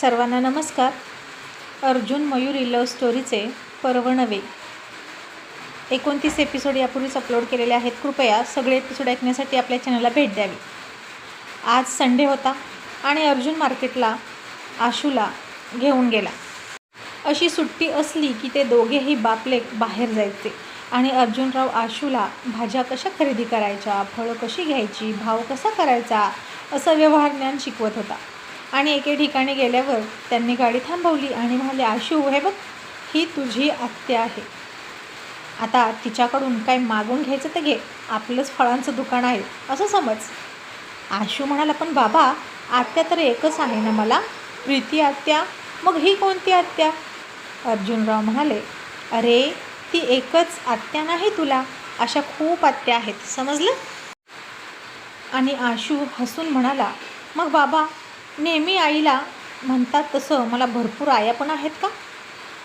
सर्वांना नमस्कार. अर्जुन मयुरी लव्ह स्टोरीचे पर्व नवे एकोणतीस एपिसोड यापूर्वीच अपलोड केलेले आहेत. कृपया सगळे एपिसोड ऐकण्यासाठी आपल्या चॅनलला भेट द्यावी. आज संडे होता आणि अर्जुन मार्केटला आशूला घेऊन गेला. अशी सुट्टी असली की ते दोघेही बापले बाहेर जायचे आणि अर्जुनराव आशूला भाज्या कशा खरेदी करायच्या फळं कशी घ्यायची भाव कसा करायचा असं व्यवहार ज्ञान शिकवत होता. आणि एके ठिकाणी गेल्यावर त्यांनी गाडी थांबवली आणि म्हणाले आशू हे बघ ही तुझी आत्या आहे. आता तिच्याकडून काय मागून घ्यायचं तर घे. आपलंच फळांचं दुकान आहे. असं समज. आशू म्हणाला पण बाबा आत्या तर एकच आहे ना मला? प्रीती आत्या? मग ही कोणती आत्या? अर्जुनराव म्हणाले अरे ती एकच आत्या नाही तुला. अशा खूप आत्या आहेत. समजलं? आणि आशू हसून म्हणाला मग बाबा नेहमी आईला म्हणतात तसं मला भरपूर आया पण आहेत का?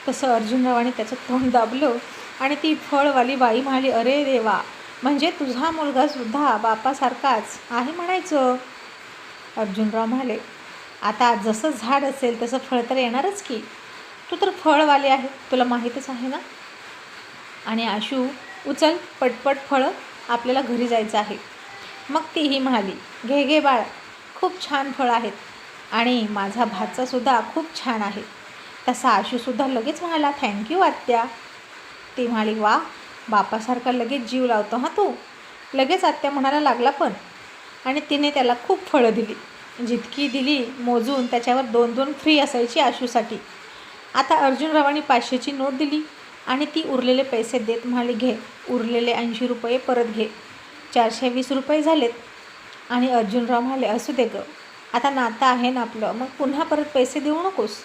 तसं अर्जुनरावाने त्याचं तोंड दाबलं आणि ती फळवाली बाई म्हणाली अरे देवा म्हणजे तुझा मुलगासुद्धा बापासारखाच आहे म्हणायचं? अर्जुनराव म्हणाले आता जसं झाड असेल तसं फळ तर येणारच की. तू तर फळवाले आहे तुला माहीतच आहे ना? आणि आशू उचल पटपट फळं आपल्याला घरी जायचं आहे. मग तीही म्हणाली घे घे बाळ खूप छान फळं आहेत. आणि माझा भाचासुद्धा खूप छान आहे. तसा आशूसुद्धा लगेच म्हणाला थँक्यू आत्या. ती म्हणाली वा बापासारखा लगेच जीव लावतो हां तू. लगेच आत्या म्हणायला लागला पण. आणि तिने त्याला खूप फळं दिली. जितकी दिली मोजून त्याच्यावर दोन दोन फ्री असायची आशूसाठी. आता अर्जुनरावांनी पाचशेची नोट दिली आणि ती उरलेले पैसे देत म्हणाले घे उरलेले ऐंशी रुपये परत घे. चारशे वीस रुपये झालेत. आणि अर्जुनराव म्हणाले असू दे गं. आता नातं आहे ना आपलं मग पुन्हा परत पैसे देऊ नकोस.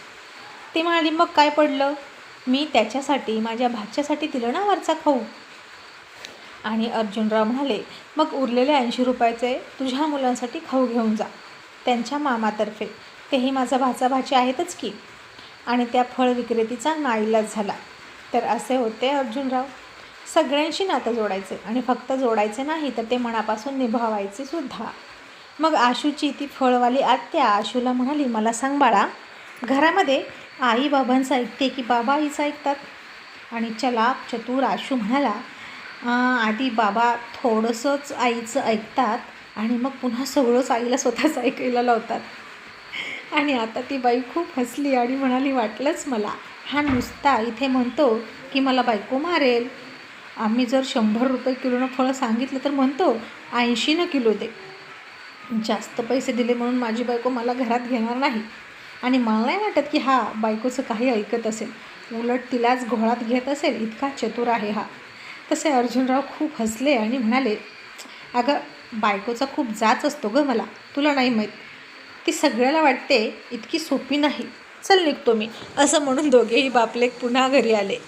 ती म्हणाली मग काय पडलं? मी त्याच्यासाठी माझ्या भाच्यासाठी दिलं ना वरचा खाऊ. आणि अर्जुनराव म्हणाले मग उरलेले ऐंशी रुपयाचे तुझ्या मुलांसाठी खाऊ घेऊन जा. त्यांच्या मामातर्फे. तेही माझा भाचा भाची आहेतच की. आणि त्या फळ विक्रेतीचा नाईलाज झाला. तर असे होते अर्जुनराव. सगळ्यांशी नातं जोडायचे आणि फक्त जोडायचे नाही तर ते मनापासून निभावायचे सुद्धा. मग आशूची ती फळवाली आत्या आशूला म्हणाली मला सांग बाळा घरामध्ये आई बाबांचं ऐकते की बाबा आईचं ऐकतात? आणि चला चतुर आशू म्हणाला आधी बाबा थोडंसंच आईचं ऐकतात आणि मग पुन्हा सगळंच आईला स्वतःच ऐकायला लावतात. आणि आता ती बाई खूप हसली आणि म्हणाली वाटलंच मला हा नुसता इथे म्हणतो की मला बायको मारेल. आम्ही जर शंभर रुपये किलोनं फळं सांगितलं तर म्हणतो ऐंशीनं किलो दे. जास्त पैसे दिले म्हणून माझी बायको मला घरात घेणार नाही. आणि मला नाही वाटत की हा बायकोचं काही ऐकत असेल. उलट तिलाच घोळात घेत असेल. इतका चतुर आहे हा. तसे अर्जुनराव खूप हसले आणि म्हणाले अगं बायकोचा खूप जाच असतो गं मला. तुला नाही माहीत. ती सगळ्याला वाटते इतकी सोपी नाही. चल निघतो मी. असं म्हणून दोघेही बापलेक पुन्हा घरी आले.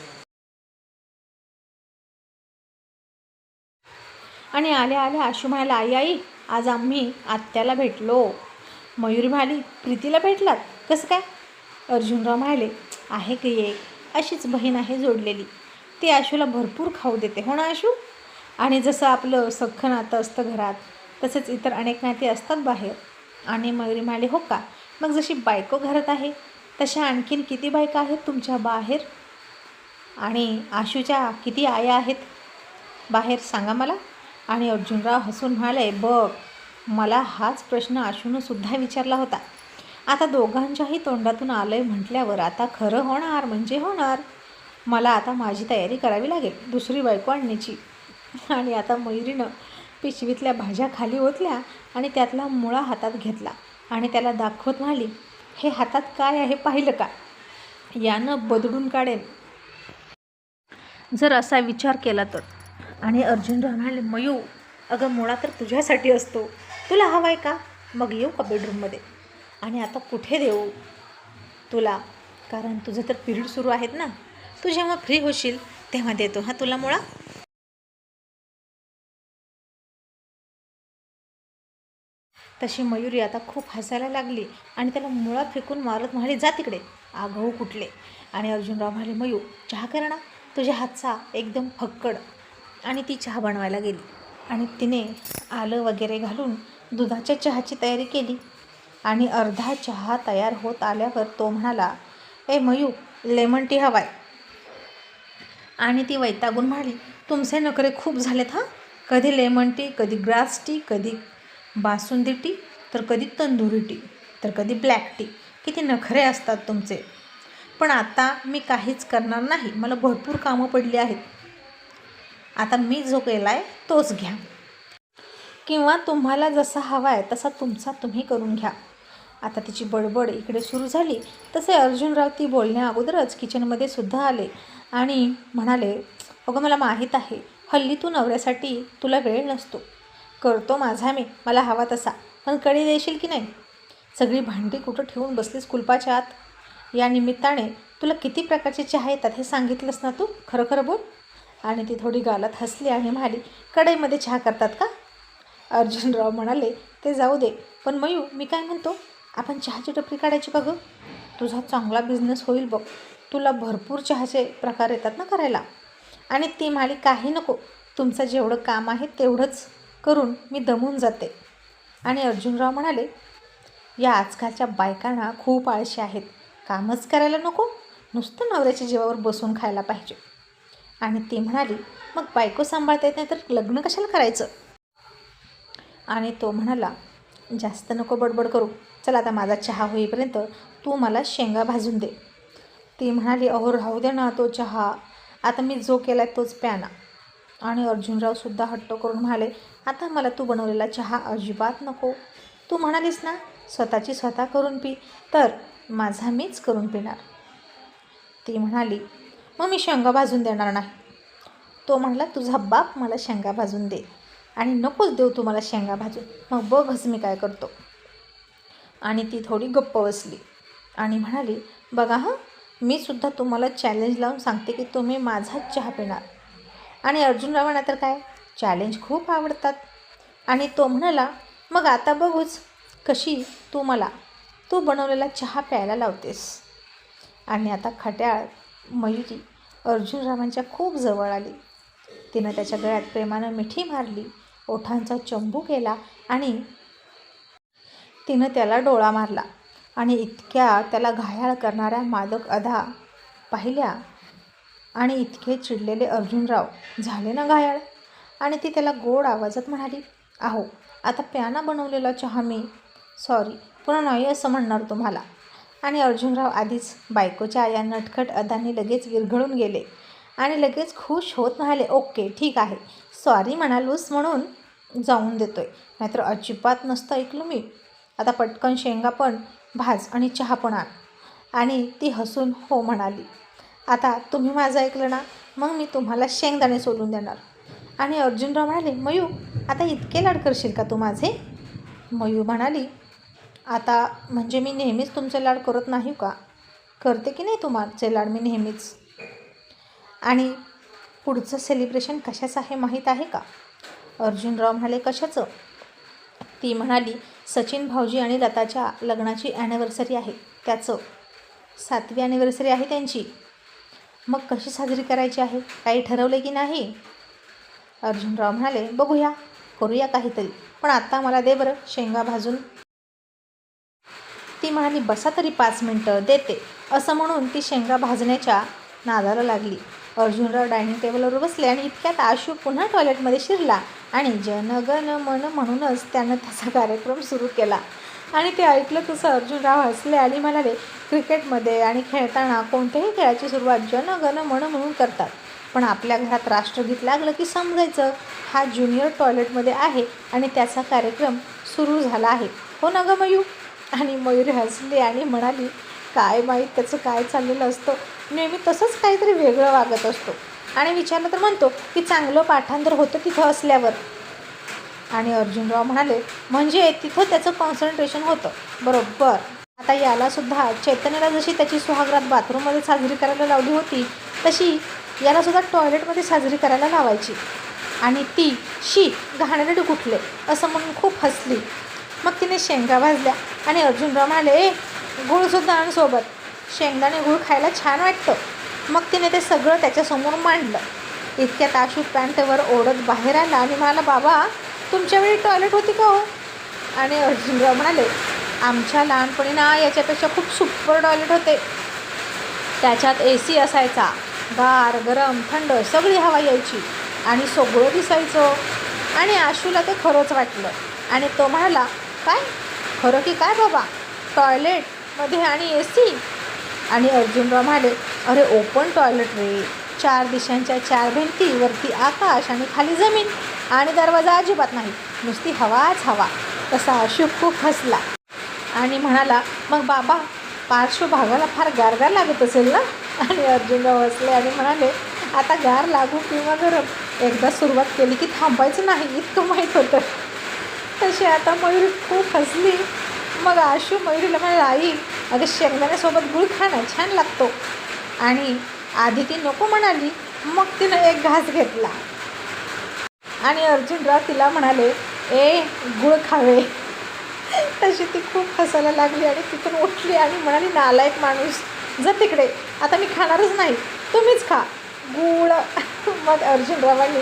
आणि आल्या आल्या आशू म्हणाला आई आई आज आम्ही आत्याला भेटलो. मयुरी म्हणाली प्रीतीला भेटलात? कसं काय? अर्जुनराव म्हणाले आहे की एक. अशीच बहीण आहे जोडलेली. ती आशूला भरपूर खाऊ देते. हो ना आशू? आणि जसं आपलं सख्खं नातं असतं घरात तसंच इतर अनेक नाते असतात बाहेर. आणि मयुरी म्हणाले हो का? मग जशी बायको घरात आहे तशा आणखीन किती बायका आहेत तुमच्या बाहेर? आणि आशूच्या किती आया आहेत? बाहेर सांगा मला. आणि अर्जुनराव हसून म्हणाले बघ मला हाच प्रश्न आशूनंसुद्धा विचारला होता. आता दोघांच्याही तोंडातून आलं आहे म्हटल्यावर आता खरं होणार म्हणजे होणार. मला आता माझी तयारी करावी लागेल दुसरी बायको आणण्याची. आणि आता मयुरीनं पिशवीतल्या भाज्या खाली ओतल्या आणि त्यातला मुळा हातात घेतला आणि त्याला दाखवत म्हणाली हे हातात काय आहे पाहिलं का? यानं बदडून काढेन. जर असा विचार केला तर. आणि अर्जुनराव म्हणाले मयू अगं मुळा तर तुझ्यासाठी असतो. तुला हवा आहे का? मग येऊ का बेडरूममध्ये आणि आता कुठे देऊ तुला? कारण तुझं तर पिरियड सुरू आहेत ना. तू जेव्हा फ्री होशील तेव्हा देतो हा तुला मुळा? तशी मयुरी आता खूप हसायला लागली आणि त्याला मुळा फेकून मारत म्हणाली जा तिकडे. आघाऊ कुठले? आणि अर्जुनराव म्हणाले मयू चहा कर ना. तुझ्या हातचा एकदम फक्कड आणि ती चहा बनवायला गेली. आणि तिने आलं वगैरे घालून दुधाच्या चहाची तयारी केली. आणि अर्धा चहा तयार होत आल्यावर तो म्हणाला ए मयू लेमन टी हवाय. आणि ती वैतागून म्हणाली तुमचे नखरे खूप झालेत हां? कधी लेमन टी कधी ग्रास टी कधी बासुंदी टी तर कधी तंदुरी टी तर कधी ब्लॅक टी. किती नखरे असतात तुमचे. पण आता मी काहीच करणार नाही. मला भरपूर कामं पडली आहेत. आता मी जो केला आहे तोच घ्या. किंवा तुम्हाला जसा हवा आहे तसा तुमचा तुम्ही करून घ्या. आता तिची बडबड इकडे सुरू झाली तसे अर्जुनराव ती बोलण्या अगोदरच किचनमध्ये सुद्धा आले आणि म्हणाले अगं मला माहीत आहे हल्ली तू नवऱ्यासाठी तुला वेळ नसतो. करतो माझा मी मला हवा तसा पण कडी देशील की नाही? सगळी भांडी कुठं ठेवून बसलीस कुलपाच्या आत? या निमित्ताने तुला किती प्रकारचे चहा येतात हे सांगितलंस ना तू? खरं खरं बोल. आणि ती थोडी गालात हसली आणि म्हणाली कढईमध्ये चहा करतात का? अर्जुनराव म्हणाले ते जाऊ दे पण मयू मी काय म्हणतो? आपण चहाची टपरी काढायची का गं? तुझा चांगला बिझनेस होईल बघ. तुला भरपूर चहाचे प्रकार येतात ना करायला. आणि ती म्हणाली काही नको. तुमचं जेवढं काम आहे तेवढंच करून मी दमून जाते. आणि अर्जुनराव म्हणाले या आजकालच्या बायकांना खूप आळशी आहेत. कामच करायला नको. नुसतं नवऱ्याच्या जीवावर बसून खायला पाहिजे. आणि ती म्हणाली मग बायको सांभाळता येत नाही तर लग्न कशाला करायचं? आणि तो म्हणाला जास्त नको बडबड करू. चला आता माझा चहा होईपर्यंत तू मला शेंगा भाजून दे. ती म्हणाली अहो राहू दे ना तो चहा. आता मी जो केला आहे तोच प्याना. आणि अर्जुनरावसुद्धा हट्ट करून म्हणाले आता मला तू बनवलेला चहा अजिबात नको. तू म्हणालीस ना स्वतःची स्वतः करून पी तर माझा मीच करून पिणार. ती म्हणाली मग मी शेंगा भाजून देणार नाही. तो म्हणाला तुझा बाप मला शेंगा भाजून दे आणि नकोच देऊ तू मला शेंगा भाजून. मग बघच मी काय करतो. आणि ती थोडी गप्प बसली आणि म्हणाली बघा हां मी सुद्धा तुम्हाला चॅलेंज लावून सांगते की तुम्ही माझाच चहा पिणार. आणि अर्जुनरावांना तर काय? चॅलेंज खूप आवडतात. आणि तो म्हणाला मग आता बघूच कशी तू मला तू बनवलेला चहा प्यायला लावतेस. आणि आता खट्याळ मयुरी अर्जुनरावांच्या खूप जवळ आली. तिनं त्याच्या गळ्यात प्रेमानं मिठी मारली ओठांचा चंबू केला आणि तिनं त्याला डोळा मारला आणि इतक्या त्याला घायाळ करणाऱ्या मादक अधा पाहिल्या आणि इतके चिडलेले अर्जुनराव झाले ना घायाळ? आणि ती त्याला गोड आवाजात म्हणाली आहो आता प्याना बनवलेला चहा मी सॉरी पुन्हा नाही असं म्हणणार तुम्हाला. आणि अर्जुनराव आधीच बायकोच्या या नटखट अदांनी लगेच विरघळून गेले. आणि लगेच खुश होत म्हणाले ओके ठीक आहे. सॉरी म्हणालूस म्हणून जाऊन देतोय. नाहीतर अजिबात नसतं ऐकलं मी. आता पटकन शेंगा पण भाज आणि चहा पण आण. आणि ती हसून हो म्हणाली. आता तुम्ही माझं ऐकलं ना मग मी तुम्हाला शेंगदाणे सोलून देणार. आणि अर्जुनराव म्हणाले मयू आता इतके लाड करशील का तू माझे? मयू म्हणाली आता म्हणजे मी नेहमीच तुमचे लाड करत नाही का? करते की नाही तुमचे लाड मी नेहमीच? आणि पुढचं सेलिब्रेशन कशाचं आहे माहीत आहे का? अर्जुनराव म्हणाले कशाचं? ती म्हणाली सचिन भाऊजी आणि लताच्या लग्नाची ॲनिव्हर्सरी आहे. त्याचं सातवी ॲनिव्हर्सरी आहे त्यांची. मग कशी साजरी करायची आहे? काही ठरवलं की नाही? अर्जुनराव म्हणाले बघूया करूया काहीतरी. पण आत्ता मला दे बरं शेंगा भाजून. ती म्हणाली बसा तरी पाच मिनटं देते. असं म्हणून ती शेंगा भाजण्याच्या नादाला लागली. अर्जुनराव डायनिंग टेबलवर बसले आणि इतक्यात आशू पुन्हा टॉयलेटमध्ये शिरला आणि जनगण मन म्हणूनच त्यानं त्याचा कार्यक्रम सुरू केला. आणि ते ऐकलं तसं अर्जुनराव हसले आणि म्हणाले क्रिकेटमध्ये आणि खेळताना कोणत्याही खेळाची सुरुवात जनगण मन म्हणून करतात. पण आपल्या घरात राष्ट्रगीत लागलं की समजायचं. हा ज्युनियर टॉयलेटमध्ये आहे आणि त्याचा कार्यक्रम सुरू झाला आहे. हो ना गं मयू? आणि मयुरी हसली आणि म्हणाली काय माहीत त्याचं काय चाललेलं असतं? नेहमी तसंच काहीतरी वेगळं वागत असतो. आणि विचारलं तर म्हणतो की चांगलं पाठांतर होतं तिथं असल्यावर. आणि अर्जुनराव म्हणाले म्हणजे तिथं त्याचं कॉन्सन्ट्रेशन होतं. बरोबर. आता यालासुद्धा चैतन्याला जशी त्याची सुहागरात बाथरूममध्ये साजरी करायला लावली होती तशी यालासुद्धा टॉयलेटमध्ये साजरी करायला लावायची. आणि ती शी घाणेरडे कुठले? असं म्हणून खूप हसली. मग तिने शेंगा भाजल्या आणि अर्जुनराव म्हणाले ए गुळसुद्धा आण सोबत. शेंगदाणे गुळ खायला छान वाटतं. मग तिने ते सगळं त्याच्यासमोर मांडलं. इतक्यात आशू पॅन्टवर ओढत बाहेर आला आणि म्हणाला बाबा तुमच्यावेळी टॉयलेट होती का हो? आणि अर्जुनराव म्हणाले आमच्या लहानपणी ना याच्यापेक्षा खूप सुपर टॉयलेट होते. त्याच्यात ए सी असायचा. गार गरम थंड सगळी हवा यायची आणि सगळं दिसायचं. आणि आशूला ते खरंच वाटलं आणि तो म्हणाला काय? खरं की काय बाबा? टॉयलेटमध्ये आणि ए सी? आणि अर्जुनराव म्हणाले अरे ओपन टॉयलेट रे. चार दिशांच्या चार भिंती वरती आकाश आणि खाली जमीन. आणि दरवाजा अजिबात नाही. नुसती हवाच हवा. तसा अशुभ खूप हसला. आणि म्हणाला मग बाबा पार्श्वभागाला फार गारगार लागत असेल ना? आणि अर्जुनराव हसले आणि म्हणाले आता गार लागू किंवा गरम. एकदा सुरुवात केली की थांबायचं नाही इतकं माहीत होतं. तशी आता मयुरी खूप हसली. मग आशू मयुरीला म्हणाला आई अगं शेंगदाण्यासोबत गुळ खाणं छान लागतो. आणि आधी ती नको म्हणाली मग तिनं एक घास घेतला. आणि अर्जुनराव तिला म्हणाले ए गुळ खावे. तशी ती खूप हसायला लागली आणि तिथून उठली आणि म्हणाली नालायक माणूस जर तिकडे. आता मी खाणारच नाही. तुम्हीच खा. गुळ. मग अर्जुनरावांनी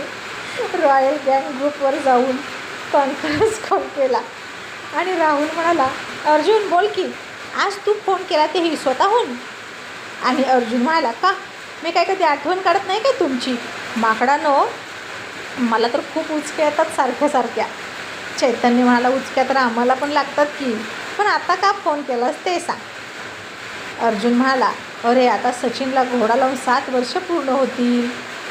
रॉयल गँग ग्रुपवर जाऊन कॉन्फरन्स कॉल केला. आणि राहुल म्हणाला अर्जुन बोल की आज तू फोन केला तेही स्वतःहून? आणि अर्जुन म्हणाला का? मी काय कधी आठवण काढत नाही काय तुमची? माकडानो मला तर खूप उचक्या येतात सारख्या सारख्या. चैतन्य म्हणाला उचक्या तर आम्हाला पण लागतात की पण आता का फोन केलास ते सांग. अर्जुन म्हणाला अरे आता सचिनला घोडा लावून सात वर्ष पूर्ण होतील.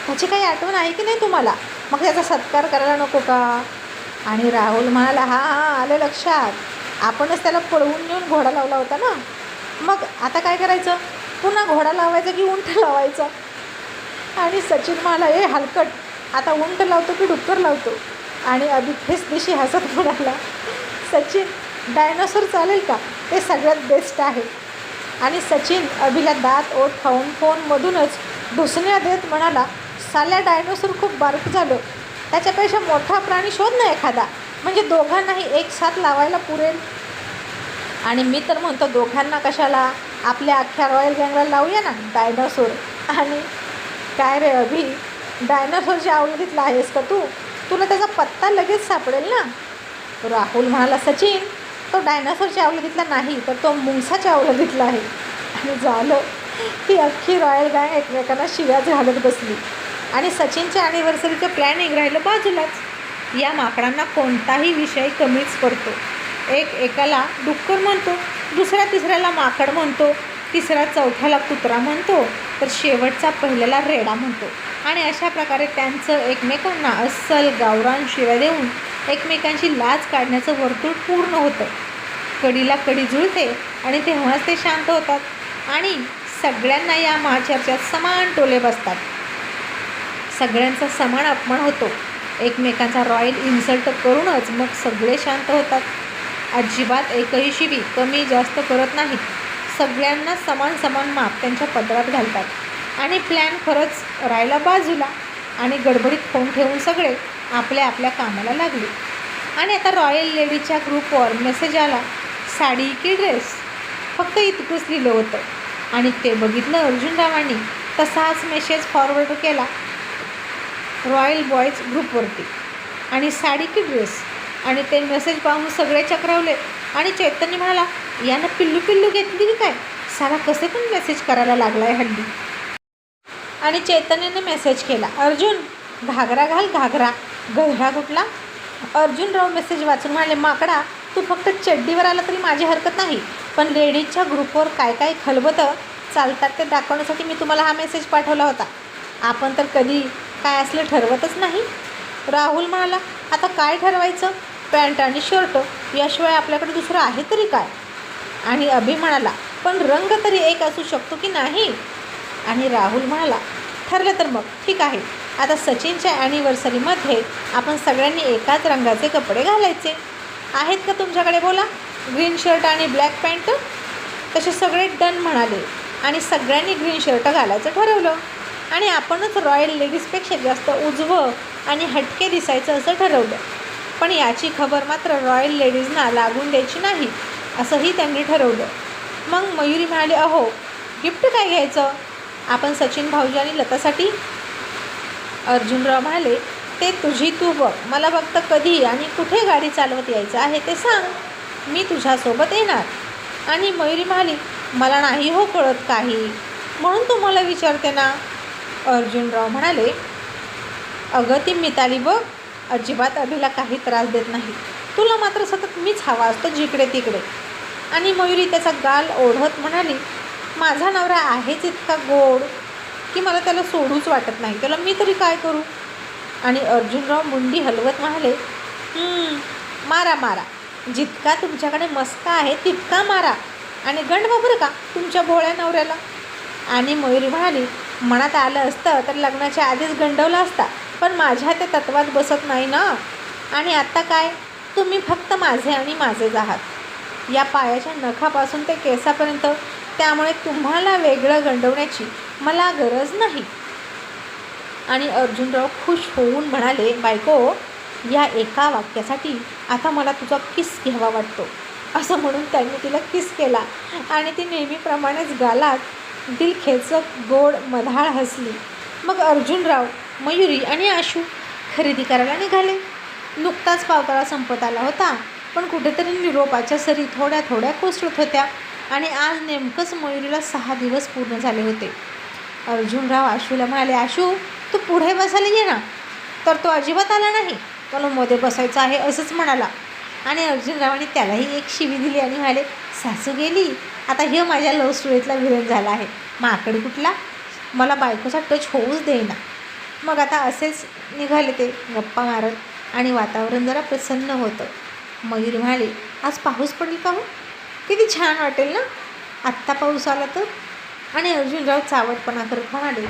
त्याची काही आठवण आहे की नाही तुम्हाला? मग त्याचा सत्कार करायला नको का? आणि राहुल म्हणाला हां हां आलं लक्षात. आपणच त्याला पळवून नेऊन घोडा लावला होता ना. मग आता काय करायचं? पुन्हा घोडा लावायचा की उंट लावायचा? आणि सचिन म्हणाला हे हलकट. आता उंट लावतो की डुक्कर लावतो? आणि अभि फेस दिशी हसत म्हणाला सचिन डायनोसॉर चालेल का? ते सगळ्यात बेस्ट आहे. आणि सचिन अभिला दात ओठ खाऊन फोनमधूनच दुसऱ्या देत म्हणाला साल्या डायनोसॉर खूप बारक झालं. त्याच्यापेक्षा मोठा प्राणी शोध ना एखादा. म्हणजे दोघांनाही एक साथ लावायला पुरेल. आणि मी तर म्हणतो दोघांना कशाला? आपल्या अख्ख्या रॉयल गँगला लावूया ना डायनासोर. आणि काय रे अभि डायनासोरच्या आवडीतला आहेस का तू? तुला त्याचा पत्ता लगेच सापडेल ना. राहुल म्हणाला सचिन तो डायनासोरच्या आवडीतला नाही तर तो मुंगसाच्या आवडीतला आहे. आणि झालं ती अख्खी रॉयल गँग एकमेकांना शिव्याच घालत बसली. आणि सचिनच्या ॲनिव्हर्सरीचं प्लॅनिंग राहिलं बाजूलाच. या माकडांना कोणताही विषय कमीच पडतो. एक एकाला डुक्कर म्हणतो दुसऱ्या तिसऱ्याला माकड म्हणतो तिसऱ्या चौथ्याला कुत्रा म्हणतो तर शेवटचा पहिल्याला रेडा म्हणतो. आणि अशा प्रकारे त्यांचं एकमेकांना अस्सल गावरान शिव्या देऊन एकमेकांची लाज काढण्याचं वर्तुळ पूर्ण होतं. कडीला कडी जुळते आणि तेव्हाच ते शांत होतात. आणि सगळ्यांना या महाचर्चात समान टोले बसतात. सगळ्यांचा समान अपमान होतो. एकमेकांचा रॉयल इन्सल्ट करूनच मग सगळे शांत होतात. अजिबात एकही शिवी कमी जास्त करत नाहीत. सगळ्यांना समान समान माप त्यांच्या पदरात घालतात. आणि प्लॅन खरंच राहायला बाजूला आणि गडबडीत फोन ठेवून सगळे आपल्या आपल्या कामाला लागले. आणि आता रॉयल लेडीच्या ग्रुपवर मेसेज आला साडी की ड्रेस फक्त इतकंच लिहिलं होतं. आणि ते बघितलं अर्जुनरावांनी. तसाच मेसेज फॉरवर्ड केला. रॉयल बॉयज ग्रुपवरती. आणि साडी की ड्रेस? आणि ते मेसेज पाहून सगळे चक्रावले. आणि चैतन्य म्हणाला यानं पिल्लू पिल्लू घेतली की काय? साला कसे पण मेसेज करायला लागला आहे हल्ली. आणि चैतन्याने मेसेज केला अर्जुन घागरा घाल घागरा. गधरा कुठला अर्जुनराव मेसेज वाचून म्हणाले माकडा तू फक्त चड्डीवर आला तरी माझी हरकत नाही. पण लेडीजच्या ग्रुपवर काय काय खलबतं चालतात ते दाखवण्यासाठी मी तुम्हाला हा मेसेज पाठवला होता. आपण तर कधी काय असलं ठरवतच नाही. राहुल म्हणाला आता काय ठरवायचं? पॅन्ट आणि शर्ट? याशिवाय आपल्याकडे दुसरं आहे तरी काय? आणि अभि म्हणाला पण रंग तरी एक असू शकतो की नाही? आणि राहुल म्हणाला ठरलं तर मग ठीक आहे. आता सचिनच्या ॲनिव्हर्सरीमध्ये आपण सगळ्यांनी एकाच रंगाचे कपडे घालायचे. आहेत का तुमच्याकडे बोला? ग्रीन शर्ट आणि ब्लॅक पॅन्ट? तसे सगळे डन म्हणाले आणि सगळ्यांनी ग्रीन शर्ट घालायचं ठरवलं. आणि आपणच रॉयल लेडीजपेक्षा जास्त उजवं आणि हटके दिसायचं असं ठरवलं. पण याची खबर मात्र रॉयल लेडीजना लागून द्यायची नाही असंही त्यांनी ठरवलं. मग मयुरी म्हणाली अहो गिफ्ट काय घ्यायचं? आपण सचिन भाऊजी आणि लतासाठी? अर्जुनराव म्हणाले ते तुझी तू बघ. मला फक्त कधी आणि कुठे गाडी चालवत यायचं आहे ते सांग. मी तुझ्यासोबत येणार. आणि मयुरी म्हणाली मला नाही हो कळत काही. म्हणून तुम्हाला विचारते ना. अर्जुनराव म्हणाले अगं ती मिताली बघ अजिबात अभिला काही त्रास देत नाही. तुला मात्र सतत मीच हवा असतो जिकडे तिकडे. आणि मयुरी त्याचा गाल ओढत म्हणाली माझा नवरा आहेच इतका गोड की मला त्याला सोडूच वाटत नाही. त्याला मी तरी काय करू? आणि अर्जुनराव मुंडी हलवत म्हणाले मारा मारा. जितका तुमच्याकडे मस्का आहे तितका मारा. आणि गंड बरं का तुमच्या भोळ्या नवऱ्याला? आणि मयुरी म्हणाली मनात आलं असतं तर लग्नाच्या आधीच गंडवला असता. पण माझ्या ते तत्वात बसत नाही ना. आणि आत्ता काय? तुम्ही फक्त माझे आणि माझेच आहात. या पायाच्या नखापासून ते केसापर्यंत. त्यामुळे तुम्हाला वेगळं गंडवण्याची मला गरज नाही. आणि अर्जुनराव खुश होऊन म्हणाले बायको या एका वाक्यासाठी आता मला तुझा किस घ्यावा वाटतो? असं म्हणून त्यांनी तिला किस केला. आणि ती नेहमीप्रमाणेच गालात दिल खेचक गोड मधाळ हसली. मग अर्जुनराव मयुरी आणि आशू खरेदी करायला निघाले. नुकताच पावसाळा संपत आला होता पण कुठेतरी निरोपाच्या सरी थोड्या थोड्या कोसळत होत्या आणि आज नेमकंच मयुरीला सहा दिवस पूर्ण झाले होते. अर्जुनराव आशूला म्हणाले आशू तू पुढे बसायला ये ना. तर तो अजिबात आला नाही. पण मध्ये बसायचं आहे असंच म्हणाला. आणि अर्जुनरावाने त्यालाही एक शिवी दिली आणि म्हणाले सासू गेली. आता हे माझ्या लव्ह स्टोरीतला विरोध झाला आहे. माकडे कुठला? मला बायकोचा टच होऊच देईना. मग आता असेच निघाले ते गप्पा मारत आणि वातावरण जरा प्रसन्न होतं. मयूर म्हणाले आज पाऊस पडेल का हो? किती छान वाटेल ना? आत्ता पाऊस आला तर? आणि अर्जुनराव चावटपणा करत म्हणाले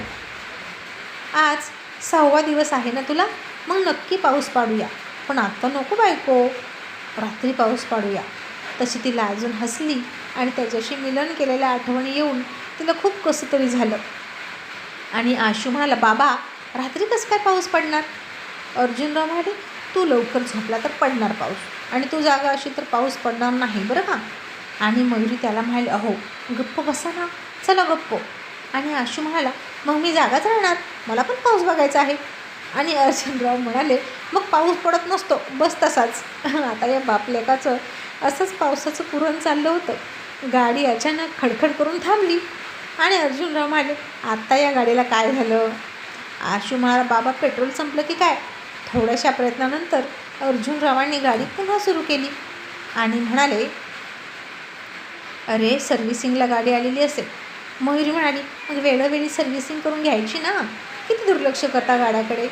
आज सहावा दिवस आहे ना तुला? मग नक्की पाऊस पाडूया. पण आत्ता नको बायको. रात्री पाऊस पाडूया. तशी तिला अजून हसली. आणि त्याच्याशी मिलन केलेल्या आठवणी येऊन तिला खूप कसं तरी झालं. आणि आशू म्हणाला बाबा रात्री कसं काय पाऊस पडणार? अर्जुनराव म्हणाले तू लवकर झोपला तर पडणार पाऊस आणि तू जागा अशी तर पाऊस पडणार नाही बरं का? आणि मयुरी त्याला म्हणाली अहो गप्प बसा ना चला गप्प. आणि आशू म्हणाला मग मी जागाच राहणार मला पण पाऊस बघायचा आहे. आणि अर्जुनराव म्हणाले मग पाऊस पडत नसतो बस तसाच. आता या बापलेकाचं असंच पावसाचं पुरण चाललं होतं. गाडी अचानक खडखड करून थांबली. आणि अर्जुनराव म्हणाले आत्ता या गाडीला काय झालं? आशू म्हणाला बाबा पेट्रोल संपलं की काय? थोड्याशा प्रयत्नानंतर अर्जुनरावांनी गाडी पुन्हा सुरू केली आणि म्हणाले अरे सर्व्हिसिंगला गाडी आलेली असेल. मयुरी म्हणाली मग वेळोवेळी सर्व्हिसिंग करून घ्यायची ना? किती दुर्लक्ष करता गाड्याकडे?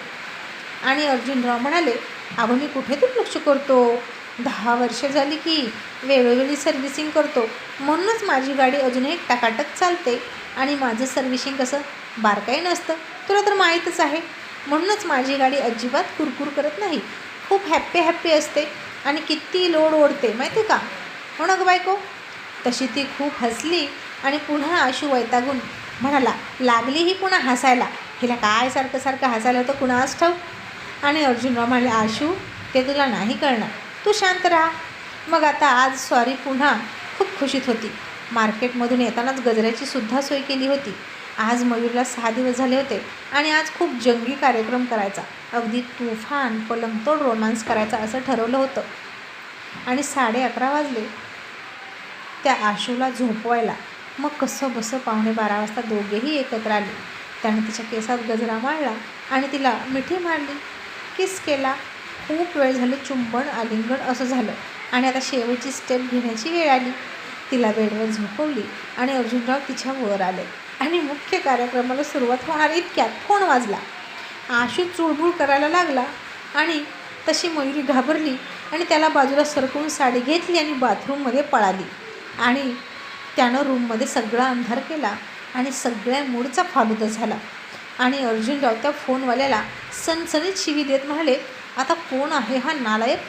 आणि अर्जुनराव म्हणाले अगं मी कुठे दुर्लक्ष करतो? दहा वर्ष झाली की वेळोवेळी सर्व्हिसिंग करतो. म्हणूनच माझी गाडी अजूनही टाकाटक चालते आणि माझं सर्व्हिसिंग कसं बारकाई नसतं. तुला तर माहीतच आहे. म्हणूनच माझी गाडी अजिबात कुरकुर करत नाही. खूप हॅप्पी हॅप्पी असते आणि किती लोड ओढते माहिती का? हो ना गं बायको? तशी ती खूप हसली आणि पुन्हा आशू वैतागून म्हणाला लागली ही पुन्हा हसायला. हिला काय सारखं सारखं हसायला होतं कुणास ठाऊक? आणि अर्जुनराव म्हणाले आशू ते तुला नाही कळणार. तू शांत राहा. मग आता आज सॉरी पुन्हा खूप खुशीत होती. मार्केटमधून येतानाच गजऱ्याची सुद्धा सोय केली होती. आज मयूरला सहा दिवस झाले होते आणि आज खूप जंगी कार्यक्रम करायचा. अगदी तुफान पलंगतोड रोमांस करायचा असं ठरवलं होतं. आणि साडे अकरा वाजले. त्या आशूला झोपवायला. मग कसं बसं पावणे बारा वाजता दोघेही एकत्र आले. त्याने तिच्या केसात गजरा मारला आणि तिला मिठी मारली. किस केला? खूप वेळ झालं चुंबन आलिंगण असं झालं. आणि आता शेवटची स्टेप घेण्याची वेळ आली. तिला बेडवर झोपवली आणि अर्जुनराव तिच्या वर आले. आणि मुख्य कार्यक्रमाला सुरुवात होणार इतक्यात फोन वाजला. आशू चुळबुळ करायला लागला आणि तशी मयुरी घाबरली आणि त्याला बाजूला सरकवून साडी घेतली आणि बाथरूममध्ये पळाली. आणि त्यानं रूममध्ये सगळा अंधार केला आणि सगळ्या मूडचा फालुदा झाला. आणि अर्जुनराव त्या फोनवाल्याला सनसनीत शिवी देत म्हणाले आता कोण आहे हा नालायक?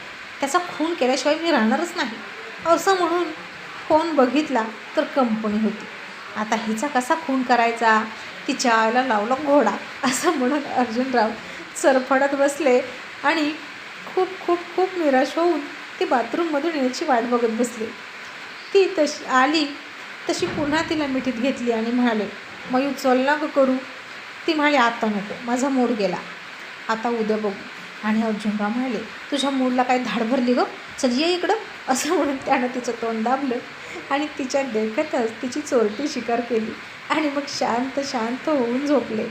त्याचा खून केल्याशिवाय मी राहणारच नाही. असं म्हणून फोन बघितला तर कंपनी होती. आता हिचा कसा खून करायचा? तिच्या आईला लावला घोडा असं म्हणून अर्जुनराव सरफडत बसले आणि खूप खूप खूप निराश होऊन ती बाथरूममधून येण्याची वाट बघत बसली. ती तशी आली तशी पुन्हा तिला मिठीत घेतली आणि म्हणाले मयू चल ना गं करू. ती म्हणाली आता नको माझा मूड गेला. आता उद्या बघू. आणि अर्जुनराव म्हणाले तुझ्या मूडला काय धाड भरली गं? चल ये इकडं. असं म्हणून त्यानं तिचं तोंड दाबलं आणि तिच्या देखतच तिची चोरटी शिकार केली आणि मग शांत शांत होऊन झोपले.